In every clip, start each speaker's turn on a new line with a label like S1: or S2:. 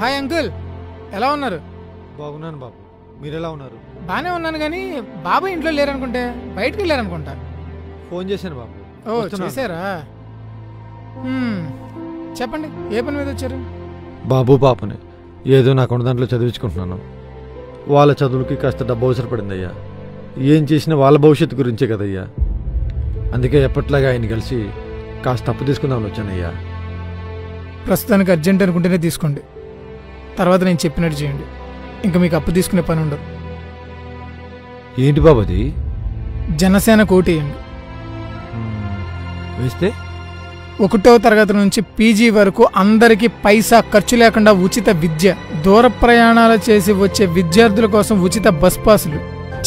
S1: Hi uncle ఎలా ఉన్నారు?
S2: బాగున్నాను బాబు. మీరు ఎలా ఉన్నారు?
S1: బానే ఉన్నాను కానీ బాబా ఇంట్లో లేరనుకుంటే బయటికి వెళ్ళారనుకుంటా.
S2: ఫోన్ చేశాను బాబు.
S1: ఓ
S2: వస్తున్నాను.
S1: చేశారా? చెప్పండి ఏ పని మీద వచ్చారు?
S2: బాబు పాపని. ఏదో నాకు దాంట్లో చదివించుకుంటున్నాను. వాళ్ళ చదువులకి కాస్త డబ్బు అవసరపడింది అయ్యా ఏం చేసినా వాళ్ళ భవిష్యత్తు గురించే కదయ్యా. అందుకే ఎప్పట్లాగా ఆయన కలిసి కాస్త అప్పు తీసుకుందామని వచ్చానయ్యా.
S1: ప్రస్తుతానికి అర్జెంట్ అనుకుంటేనే తీసుకోండి. తర్వాత నేను చెప్పినట్టు చేయండి. ఇంకా మీకు అప్పు తీసుకునే పని ఉండదు.
S2: ఏంటి బాబు అది?
S1: జనసేన కోటేయండి.
S2: వేస్తే?
S1: ఒకటో తరగతి నుంచి పీజీ వరకు అందరికీ పైసా ఖర్చు లేకుండా ఉచిత విద్య దూర ప్రయాణాలు చేసి వచ్చే విద్యార్థుల కోసం ఉచిత బస్ పాసులు.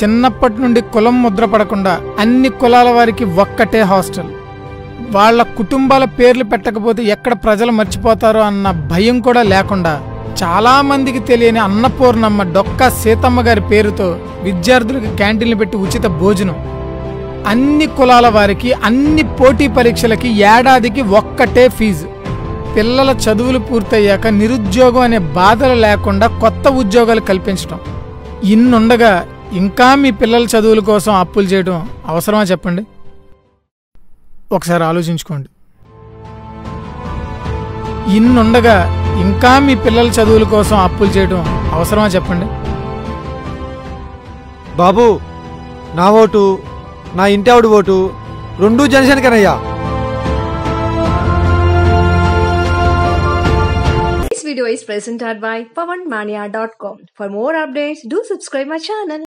S1: చిన్నప్పటి నుండి కులం ముద్ర పడకుండా అన్ని కులాల వారికి ఒక్కటే హాస్టల్. వాళ్ళ కుటుంబాల పేర్లు పెట్టకపోతే ఎక్కడ ప్రజలు మర్చిపోతారో అన్న భయం కూడా లేకుండా చాలామందికి తెలియని అన్నపూర్ణమ్మ డొక్క సీతమ్మ గారి పేరుతో విద్యార్థులకు క్యాంటీన్లు పెట్టి ఉచిత భోజనం. అన్ని కులాల వారికి అన్ని పోటీ పరీక్షలకి ఏడాదికి ఒక్కటే ఫీజు. పిల్లల చదువులు పూర్తయ్యాక నిరుద్యోగం అనే బాధలు లేకుండా కొత్త ఉద్యోగాలు కల్పించడం ఇన్నుండగా ఇంకా మీ పిల్లల చదువుల కోసం అప్పులు చేయడం అవసరమా చెప్పండి? ఒకసారి ఆలోచించుకోండి. ఇన్నుండగా ఇంకా మీ పిల్లల చదువుల కోసం అప్పులు చేయడం అవసరమా చెప్పండి
S2: బాబు నా ఓటు నా ఇంటి ఆవిడ ఓటు రెండు జనసేనకేనయ్యా
S3: This video is presented by pawanmania.com. For more updates, do subscribe my channel.